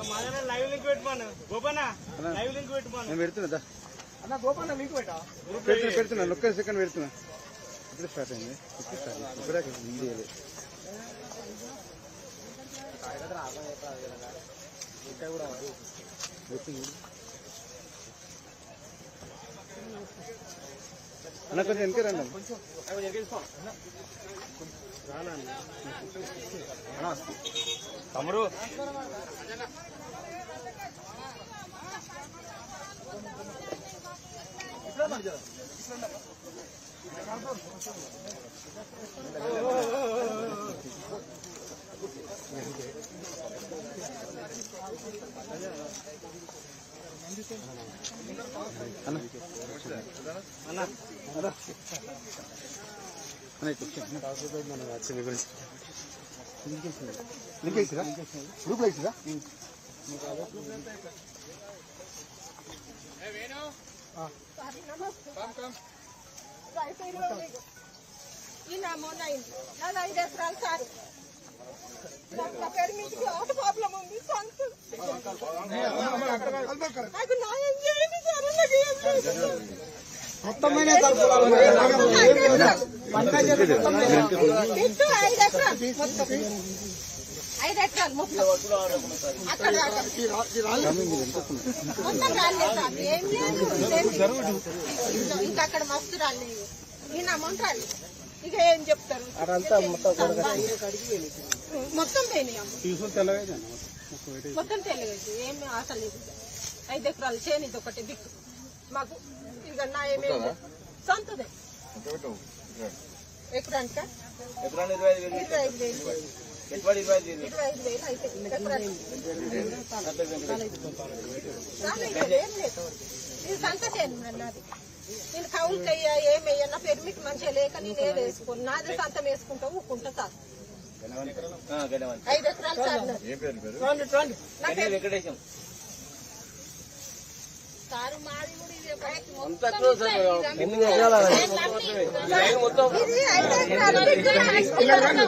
Live link పెట్టుకోను Gopanna live link పెట్టుకోను నేను పెడుతున్నా. అన్న గోపన్న లింక్ పెట్టా? పెడుతున్నా పెడుతున్నా ఒక్క సెకండ్ పెడుతున్నా. ఇప్పుడు స్టార్ట్ అయింది ఇప్పుడు స్టార్ట్ అయింది. ఇప్పుడే వీడియో లేదు. అన్న కొంచెం వెనక రండి అన్న. తమ్ముడు అన్న ఇటు వచ్చి. మన వచ్చింది గురించి లింక్ వేసిరా గ్రూప్ వేసిరా ఈ నా మొన్న అయింది. నాది ఐదు ఎకరాలు సార్ నా పేరు మీదకి ఆట ప్రాబ్లం ఉంది సొంత నాకు ఐదు ఎకరాలు మొత్తం. మొత్తం అక్కడ మొత్తం రాలేదు ఏం లేదు ఇంకా అక్కడ మస్తు రాలేదు ఈయన అమౌంట్ రాలేదు ఇక ఏం చెప్తారు మొత్తం పోయినాయి మొత్తం తెలియదు. ఏం ఆశ లేదు ఐదు ఎకరాలు చేను ఇది ఒకటి దిక్కు మాకు ఇక నా ఏమేమి సొంతదే. ఎకరానిక? ఇరవై ఐదు వేలు ఇరవై ఐదు వేలు. అయితే ఎకరానికి. రాలేదు, ఏం లేదు. ఇది సంత చేను అన్నది నేను కౌలుకి అయ్యా ఏమయ్యా నా పేరు మీకు మంచిగా లేక నేను ఏది వేసుకోను. నాది సంతం వేసుకుంటా ఊకుంటా సార్ ఐదు ఎకరాలు సార్ నాది. నా పేరు సారు మాది కూడా ఇదే పరిస్థితి. ఇది ఐదు ఎకరాలు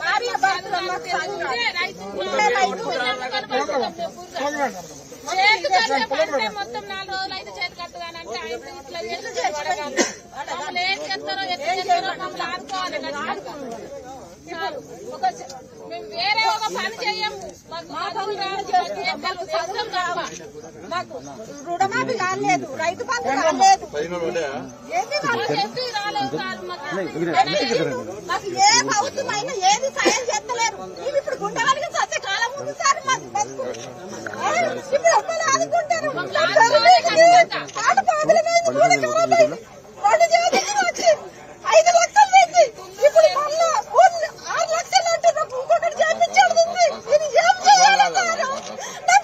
భార్య భర్తలు మాకు రైతు మొత్తం నాలుగు రోజులు అయితే చేస్తారో ఎట్లా చేస్తారో మమ్మల్ని ఆదుకోవాలి చాలు. ఒక మేము వేరే ఒక పని చేయము మాకు రుణమాఫీ కాలేదు రైతు బంధు కాలేదు. మాకు. ఏ అవసరమైన ఏది సాయం చేస్తలేరు. మేము ఇప్పుడు గుండెవాళ్ళకి సత్య కాలం ఉంది సార్ మాకు ఇప్పుడు ఒక్కరు ఆదుకుంటారు వచ్చి ఐదు లక్షలు పెట్టి ఇప్పుడు మళ్ళా కొన్ని ఆరు లక్షలు అంటున్నారు ఇంకొకటి చేపించాడు ఉంది. ఇది ఏం చేయాలి సారు? నా బతుకు ఎట్లా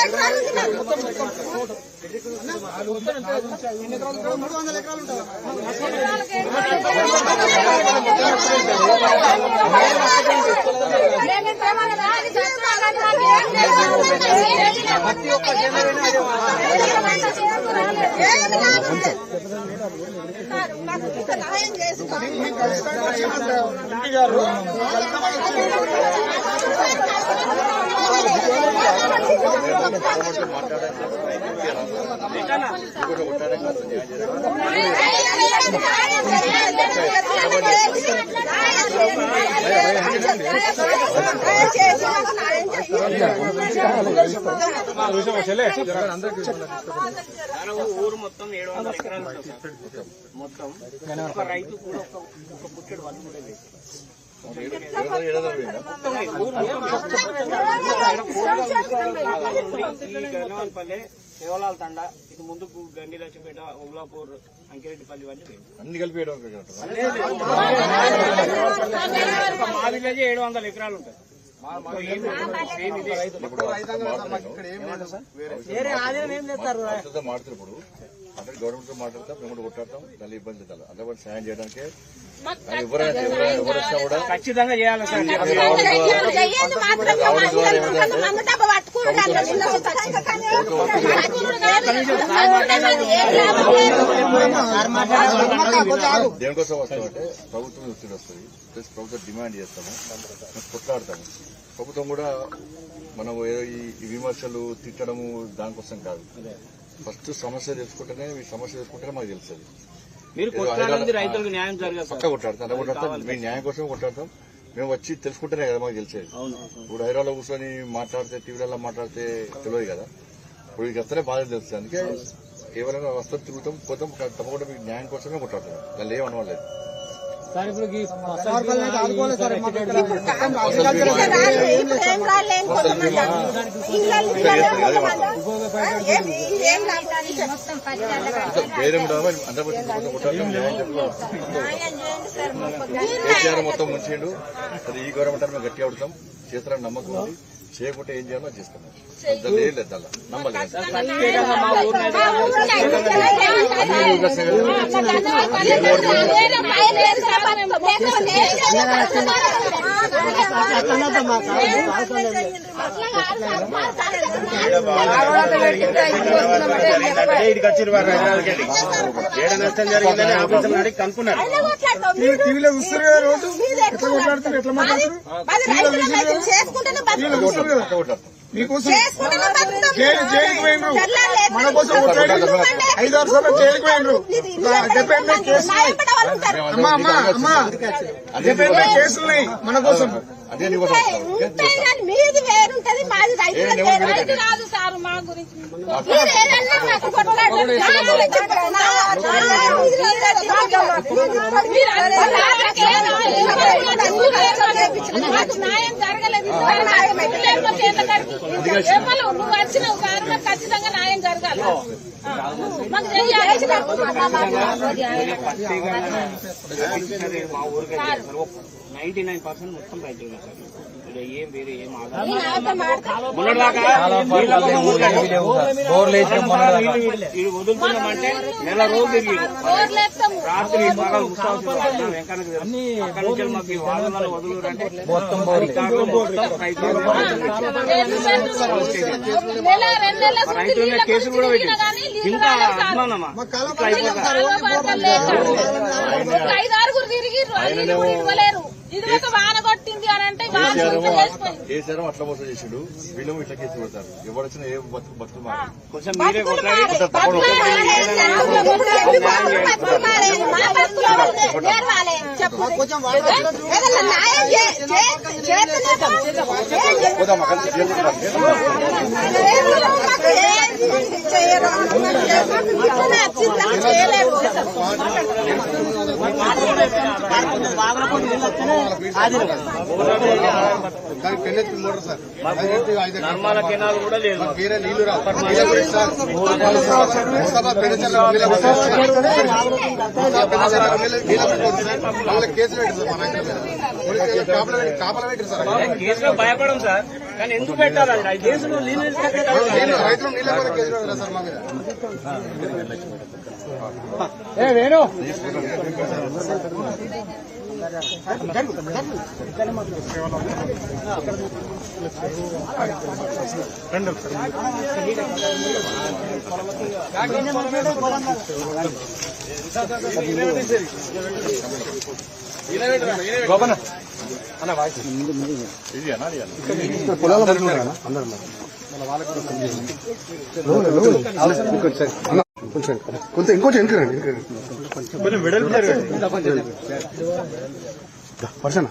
ఎకరాలు ఉంది నాకు. లేదు. నాకు ఇంత న్యాయం చేసుకోండి. ఊరు మొత్తం ఏడు వందల ఎకరాలు ఉంటుంది సార్. మొత్తం ఒక రైతు కూడా ఒక ఒక పుట్టెడు వాళ్ళు కూడా గన్నవారిపల్లె శివలాల్ తండ ఇటు ముందుకు గండి లక్ష్మీపేట ఉల్లాపూర్ అంకిరెడ్డిపల్లి ఇవన్నీ లేవు. అన్ని కలిపి మా విలేజ్ ఏడు వందల ఎకరాలు ఉంటాయి. సేమ్ ఇదే. ఇప్పుడు రైతులతో అంటే గవర్నమెంట్తో మాట్లాడతాం మేము కూడా కొట్టాడతాం దాని ఇబ్బంది అలా కూడా సాయం చేయడానికి ఎవరైనా ఎవరు వచ్చినా కూడా ఖచ్చితంగా చేయాలి దేనికోసం వస్తామంటే ప్రభుత్వం ఒత్తిడి వస్తుంది ప్లస్ ప్రభుత్వం డిమాండ్ చేస్తాము కొట్లాడతాము ప్రభుత్వం కూడా మనం ఈ విమర్శలు తిట్టడము దానికోసం కాదు ఫస్ట్ సమస్య తెలుసుకుంటేనే ఈ సమస్య తెలుసుకుంటేనే మాకు తెలుస్తుంది. మీరు రైతులకు న్యాయం పక్క కొట్లాడతాం కొట్లాడతాం కోసం కొట్లాడతాం మేము వచ్చి తెలుసుకుంటేనే కదా మాకు తెలిసేది. ఇప్పుడు హైదరాబాద్లో కూర్చొని మాట్లాడితే టీవీలలో మాట్లాడితే తెలియదు కదా. ఇప్పుడు ఇది వస్తేనే బాధ తెలుస్తుంది. అందుకే ఎవరైనా వస్తారు తిరుగుతాం పోతాం తప్పకుండా మీకు న్యాయం కోసమే కొట్లాడతాం దాన్ని ఏమనలేదు కేసీఆర్ మొత్తం ముంచిండు అది ఈ గవర్నమెంట్ మేము గట్టిగా పడతాం చేస్తారని నమ్మకం ఉంది చేయకుంటే ఏం చేయాలో చేస్తాం దాన్ని ఏం లేదు అలా. నమ్మలేదు. ఇటుకి వచ్చి వారు హైదరాబాద్కి ఏడ నష్టం జరిగిందని ఆఫీసులు అడిగి కనుక్కున్నారు. టీవీలో చూస్తారు కదా రోజు? ఎట్లా కొట్లాడుతారు ఎట్లా. కొట్లాడతాం మీకోసం. జైలు జైలుకి పోయినరు. మన కోసం కొట్లాడారు ఐదు ఆరు సార్లు జైలుకి పోయినరు డెబ్బై ఎనిమిది కేసులు. అమ్మా అమ్మా అమ్మా. డెబ్బై ఎనిమిది కేసులున్నాయి మన కోసం. అదే మీది వేరుంటది మాది ఇది కాదు సార్ మా గురించి న్యాయం జరగలేదు నువ్వు వచ్చినావు మాకు ఖచ్చితంగా న్యాయం జరగాలి మాకు చెయ్యాలి మా ఊరికి నైన్టీ నైన్ పర్సెంట్ మొత్తం రైతులు సార్. ఏం వేరే ఏం కోసం. వీడు వదులుతున్నామంటే నెల రోజులు తిరిగి రాత్రి రైతులు కేసులు కూడా పెట్టింది. అయిపోతా ఒక ఐదారుగురు ఇది ఇవ్వలేరు. ఇది ఒక వాన కొట్టింది అని అంటే వాన కేసీఆర్ అట్లా మోసం చేసిండు. వీళ్ళు ఇట్లా కేసు పెడతారు. ఎవరు వచ్చినా ఏ బతుకు బతుకు కొంచెం మీరే నర్మాల కెనాల్ కూడా లేదు వేరే నీళ్ళు సార్ కేసులో భయపడం సార్ కానీ ఎందుకు పెట్టాలండి ఆ కేసులో నీళ్ళు నీళ్ళు రైతులు నీళ్ళ కూడా కేసులు పెట్టారు సార్ మా మీద ఇది అనాలి కొంచెం ఇంకొంచెం వెనుకరండి పర్సన్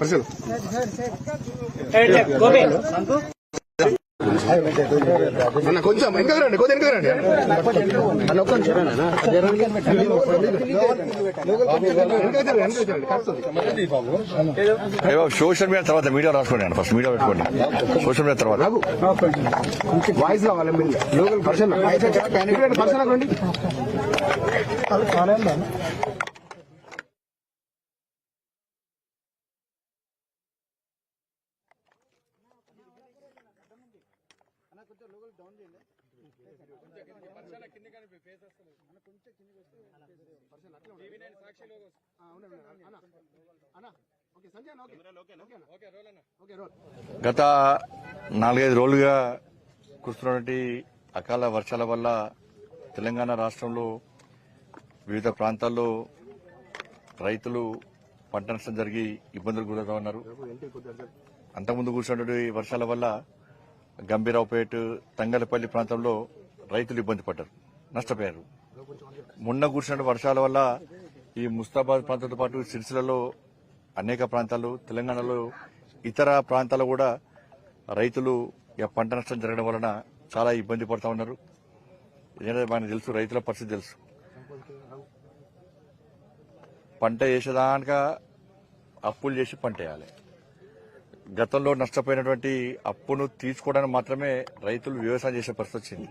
పర్సన్ అన్న కొంచెం రండి కొంచెం రండి. అన్న ఒక్క నిమిషం. సోషల్ మీడియా తర్వాత మీడియా రాసుకోండి ఫస్ట్ మీడియా పెట్టుకోండి. సోషల్ మీడియా తర్వాత. వాయిస్ రావాలి లోకల్ పర్సన్ పర్సన్ గత నాలుగైదు రోజులుగా కురుస్తున్నటువంటి అకాల వర్షాల వల్ల తెలంగాణ రాష్ట్రంలో వివిధ ప్రాంతాల్లో రైతులు పంట నష్టం జరిగి ఇబ్బందులు గురవుతా ఉన్నారు. అంతకుముందు కూర్చున్నటువంటి వర్షాల వల్ల గంభీరావుపేట తంగలపల్లి ప్రాంతంలో రైతులు ఇబ్బంది పడ్డారు నష్టపోయారు. మొన్న కూర్చున్న వర్షాల వల్ల ఈ ముస్తాబాద్ ప్రాంతంతో పాటు సిరిసిలలో అనేక ప్రాంతాలు తెలంగాణలో ఇతర ప్రాంతాలు కూడా రైతులు పంట నష్టం జరగడం వలన చాలా ఇబ్బంది పడుతూ ఉన్నారు. మనకు తెలుసు రైతుల పరిస్థితి తెలుసు. పంట వేసేదానిక అప్పులు చేసి పంట వేయాలి. గతంలో నష్టపోయినటువంటి అప్పును తీసుకోవడానికి మాత్రమే రైతులు వ్యవసాయం చేసే పరిస్థితి వచ్చింది.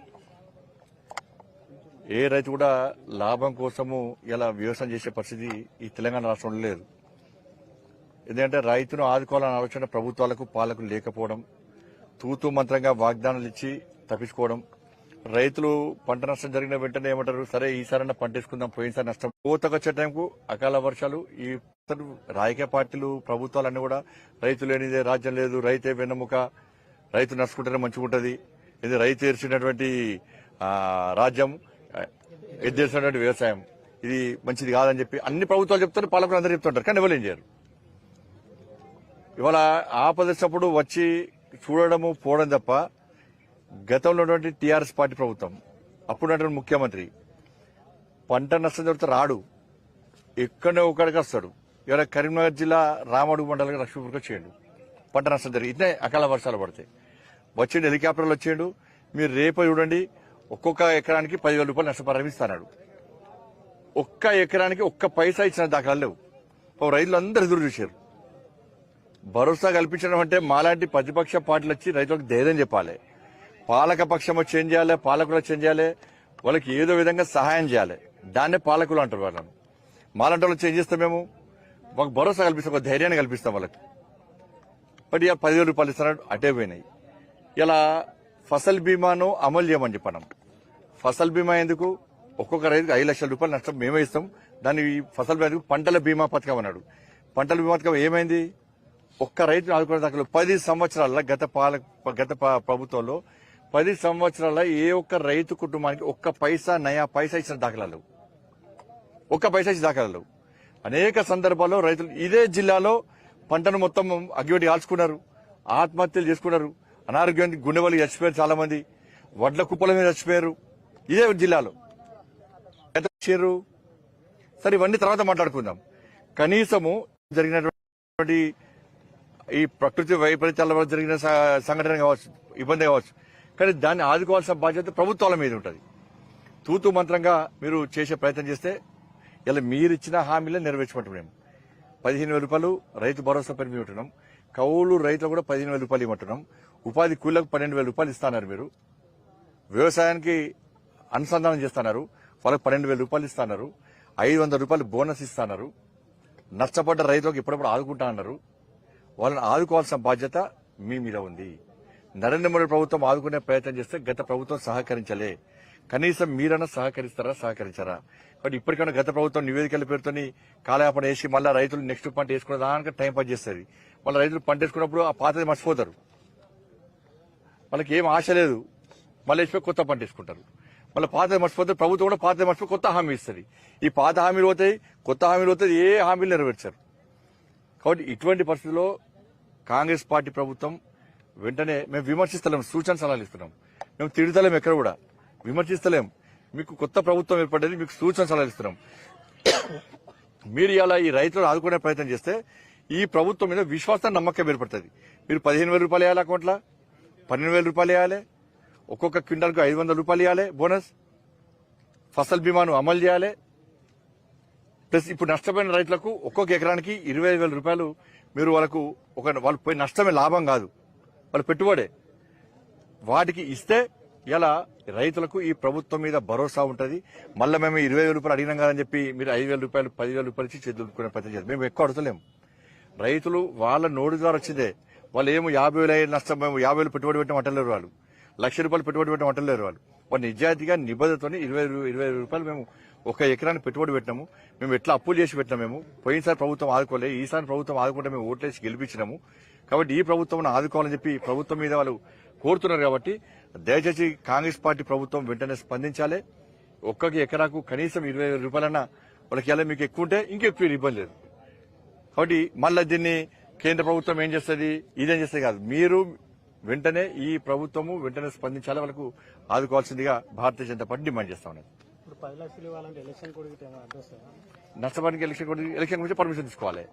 ఏ రైతు కూడా లాభం కోసము ఇలా వ్యవసాయం చేసే పరిస్థితి ఈ తెలంగాణ రాష్ట్రంలో లేదు. ఎందుకంటే రైతును ఆదుకోవాలన్న ఆలోచన ప్రభుత్వాలకు పాలకు లేకపోవడం తూతూ మంత్రంగా వాగ్దానాలు ఇచ్చి తప్పించుకోవడం రైతులు పంట నష్టం జరిగిన వెంటనే ఏమంటారు? సరే ఈసారైనా పంట వేసుకుందాం పోయినసారి నష్టం. కోతకు వచ్చే టైంకు అకాల వర్షాలు ఈ రాజకీయ పార్టీలు ప్రభుత్వాలన్నీ కూడా రైతు లేనిదే రాజ్యం లేదు రైతే వెన్నముక రైతు నడుచుకుంటేనే మంచిగా ఉంటుంది ఇది రైతు ఏర్చినటువంటి రాజ్యం. ఎద్దేసినటువంటి వ్యవసాయం. ఇది మంచిది కాదని చెప్పి అన్ని ప్రభుత్వాలు చెప్తారు పాలకులు అందరూ చెప్తుంటారు కానీ ఎవరు ఏం చేయరు. ఇవాళ ఆపద వచ్చినప్పుడు వచ్చి చూడడము పోవడం తప్ప గతంలో ఉన్నటువంటి టీఆర్ఎస్ పార్టీ ప్రభుత్వం అప్పుడు ముఖ్యమంత్రి పంట నష్టం జరిగితే రాడు. ఎక్కడో ఒకడికి వస్తాడు. ఇవాళ కరీంనగర్ జిల్లా రామడుగు మండలం లక్ష్మీపురకు వచ్చేయండు పంట నష్టం జరిగి ఇట్నే అకాల వర్షాలు పడతాయి. వచ్చిండు హెలికాప్టర్లు వచ్చేయండు. మీరు రేపు చూడండి. ఒక్కొక్క ఎకరానికి పదివేల రూపాయలు నష్టపరిహారం ఇస్తాడు. ఒక్క ఎకరానికి ఒక్క పైసా ఇచ్చిన దాఖలాలు లేవు. రైతులందరూ రైతులు ఎదురు చూశారు. భరోసా కల్పించడం అంటే మాలాంటి ప్రతిపక్ష పార్టీలు వచ్చి రైతులకు ధైర్యం చెప్పాలి. పాలక పక్షం చేంజ్ చేయాలి? పాలకులు చేంజ్ చేయాలి? వాళ్ళకి ఏదో విధంగా సహాయం చేయాలి. దాన్నే పాలకులు అంటారు వాళ్ళని మాలాంటి వాళ్ళు చేంజ్ చేస్తాం మేము? ఒక భరోసా కల్పిస్తాం ఒక ధైర్యాన్ని కల్పిస్తాం వాళ్ళకి. బట్ ఇలా పదివేల రూపాయలు ఇస్తున్నారు అటే పోయినాయి. ఇలా ఫసల్ బీమాను అమలు చేయమని చెప్పడం ఫసల్ బీమా ఎందుకు? ఒక్కొక్క రైతుకు ఐదు లక్షల రూపాయలు నష్టం మేమే ఇస్తాం. దాన్ని ఈ ఫసల్ బీమా పంటల బీమా పథకం అన్నాడు. పంటల బీమా పథకం ఏమైంది? ఒక్క రైతు ఆదుకునే దాఖలు పది సంవత్సరాల గత పాల గత ప్రభుత్వంలో పది సంవత్సరాల ఏ ఒక్క రైతు కుటుంబానికి ఒక్క పైసా నయా పైసా ఇచ్చిన దాఖలాలు. ఒక్క పైసా ఇచ్చిన దాఖలాలు. అనేక సందర్భాల్లో రైతులు ఇదే జిల్లాలో పంటను మొత్తం అగ్గిపెట్టి కాల్చుకున్నారు. ఆత్మహత్యలు చేసుకున్నారు. అనారోగ్యానికి గుండెవలు చచ్చిపోయారు చాలా మంది వడ్ల కుప్పల మీద చచ్చిపోయారు. ఇదే జిల్లాలో. ఎంత వచ్చారు సరే ఇవన్నీ తర్వాత మాట్లాడుకుందాం. కనీసము జరిగినటువంటి ఈ ప్రకృతి వైపరీత్యాల వల్ల జరిగిన సంఘటన కావచ్చు ఇబ్బంది కావచ్చు. కానీ దాన్ని ఆదుకోవాల్సిన బాధ్యత ప్రభుత్వాల మీద ఉంటుంది. తూతు మంత్రంగా మీరు చేసే ప్రయత్నం చేస్తే ఇలా మీరిచ్చిన హామీలే నెరవేర్చమంటాం మేము పదిహేను వేల రూపాయలు రైతు భరోసా పేరు మీద ఉంటున్నాం. కౌలు రైతులు కూడా పదిహేను వేల రూపాయలు ఇవ్వమంటున్నాం. ఉపాధి కూలీలకు పన్నెండు వేల రూపాయలు ఇస్తున్నారు మీరు. వ్యవసాయానికి అనుసంధానం చేస్తున్నారు. వాళ్ళకి పన్నెండు వేల రూపాయలు ఇస్తున్నారు. ఐదు వందల రూపాయలు బోనస్ ఇస్తున్నారు. నష్టపడ్డ రైతులకు ఎప్పుడప్పుడు ఆదుకుంటా అన్నారు. వాళ్ళని ఆదుకోవాల్సిన బాధ్యత మీ మీద ఉంది. నరేంద్ర మోడీ ప్రభుత్వం ఆదుకునే ప్రయత్నం చేస్తే గత ప్రభుత్వం సహకరించలే. కనీసం మీరన్నా సహకరిస్తారా సహకరించారా? కాబట్టి ఇప్పటికైనా గత ప్రభుత్వం నివేదికల పేరుతోని కాలయాపన వేసి మళ్ళీ రైతులు నెక్స్ట్ పంట వేసుకునే దానికి టైం పాస్ చేస్తుంది. మళ్ళీ రైతులు పంట వేసుకున్నప్పుడు ఆ పాతది మర్చిపోతారు. వాళ్ళకి ఏం ఆశ లేదు. మళ్ళీ వేసిపోయి కొత్త పంట వేసుకుంటారు. మళ్ళీ పాత మర్చిపోతే ప్రభుత్వం కూడా పాత మర్చిపోయి కొత్త హామీ ఇస్తుంది. ఈ పాత హామీలు పోతాయి కొత్త హామీలు పోతాయి ఏ హామీలు నెరవేర్చారు. కాబట్టి ఇటువంటి పరిస్థితుల్లో కాంగ్రెస్ పార్టీ ప్రభుత్వం వెంటనే మేము విమర్శిస్తలేం సూచన సలహాలు ఇస్తున్నాం. మేము తిడతలేం ఎక్కడ కూడా. విమర్శిస్తలేం. మీకు కొత్త ప్రభుత్వం ఏర్పడ్డది మీకు సూచన సలహాలు ఇస్తున్నాం. మీరు ఇలా ఈ రైతులను ఆదుకునే ప్రయత్నం చేస్తే ఈ ప్రభుత్వం మీద విశ్వాసం నమ్మకం ఏర్పడుతుంది. మీరు పదిహేను వేల రూపాయలు వేయాలి అకౌంట్లో పన్నెండు వేల రూపాయలు వేయాలి. ఒక్కొక్క క్వింటాల్కు ఐదు వందల రూపాయలు ఇవ్వాలి బోనస్. ఫసల్ బీమాను అమలు చేయాలి. ప్లస్ ఇప్పుడు నష్టపోయిన రైతులకు ఒక్కొక్క ఎకరానికి ఇరవై వేల రూపాయలు మీరు వాళ్ళకు ఒక వాళ్ళు పోయి నష్టమే లాభం కాదు. వాళ్ళ పెట్టుబడే. వాటికి ఇస్తే ఇలా రైతులకు ఈ ప్రభుత్వం మీద భరోసా ఉంటుంది. మళ్ళీ మేము ఇరవై వేల రూపాయలు అడిగినాం కదని చెప్పి మీరు ఐదు వేల రూపాయలు పదివేల రూపాయలు ఇచ్చి చేతులుకునే ప్రయత్నం చేస్తారు మేము ఎక్కువ అడతలేము రైతులు వాళ్ళ నోడు ద్వారా వచ్చిందే. వాళ్ళు ఏమో యాభై వేలు నష్టం మేము యాభై వేలు పెట్టుబడి పెట్టిన అంటలేరు వాళ్ళు. లక్ష రూపాయలు పెట్టుబడి పెట్టడం అంటలేరు వాళ్ళు. వాళ్ళు నిజాయితీగా నిబద్ధతోని ఇరవై ఇరవై రూపాయలు మేము ఒక ఎకరానికి పెట్టుబడి పెట్టినాము. మేము ఎట్లా అప్పులు చేసి పెట్టినాము మేము. పోయినసారి ప్రభుత్వం ఆదుకోలే ఈసారి ప్రభుత్వం ఆదుకుంటే మేము ఓట్లేసి గెలిపించినాము. కాబట్టి ఈ ప్రభుత్వం ఆదుకోవాలని చెప్పి ప్రభుత్వం మీద వాళ్ళు కోరుతున్నారు కాబట్టి దయచేసి కాంగ్రెస్ పార్టీ ప్రభుత్వం వెంటనే స్పందించాలి. ఒక్కొక్క ఎకరాకు కనీసం ఇరవై వేల రూపాయలన్నా వాళ్ళకి ఎలా మీకు ఎక్కువ ఉంటే ఇంకెక్కువ ఇబ్బంది లేదు. కాబట్టి మళ్ళీ దీన్ని కేంద్ర ప్రభుత్వం ఏం చేస్తుంది? ఇదేం చేస్తుంది కాదు. మీరు వెంటనే ఈ ప్రభుత్వము వెంటనే స్పందించాలి? వాళ్ళకు ఆదుకోవాల్సిందిగా భారతీయ జనతా పార్టీ డిమాండ్ చేస్తా ఉన్నది. లక్షలు ఇవ్వాలంటే ఎలక్షన్ ఎలక్షన్ గురించి పర్మిషన్ తీసుకోవాలి.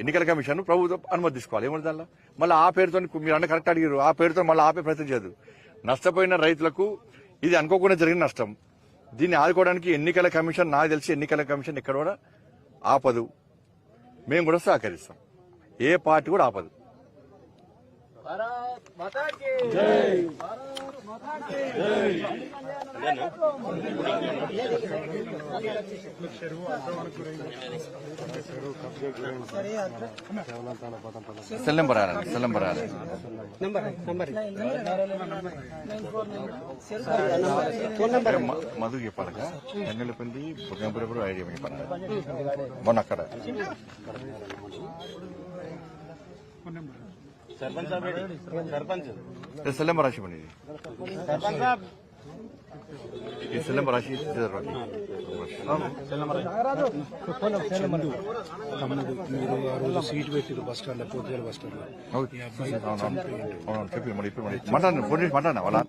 ఎన్నికల కమిషన్ ప్రభుత్వం అనుమతి తీసుకోవాలి. ఏముంది దానిలో? మళ్ళీ ఆ పేరుతో మీరు అన్న కరెక్ట్ అడిగారు ఆ పేరుతో మళ్ళీ ఆపే ప్రయత్నం చేయదు. నష్టపోయిన రైతులకు ఇది అనుకోకుండా జరిగిన నష్టం. దీన్ని ఆదుకోవడానికి ఎన్నికల కమిషన్ నాకు తెలిసి ఎన్నికల కమిషన్ ఇక్కడ కూడా ఆపదు. మేము కూడా సహకరిస్తాం. ఏ పార్టీ కూడా ఆపదు. భారత్ మాతాకి సెల్ నెంబర్ రాయాలి సెల్ నెంబర్ మధు చెప్పాలిగా. ఎన్నెలపల్లి ఐడియా చెప్పాలి మొన్న అక్కడ. నెంబర్ రాసి ఇవ్వండి ఇది. సర్పంచ్ సాబ్. ఈ సెల్ నెంబర్ రాసి ఇచ్చేదారు తమ్ముడు మీరు ఆ రోజు సీట్ పెట్టిరు బస్ స్టాండ్లో పోతే బస్ స్టాండ్లో అవును అవును. చెప్పి మరి ఇప్పుడు మరి. మాట్లాడిన ఫోన్ చేసి మాట్లాడినా వాళ్ళ?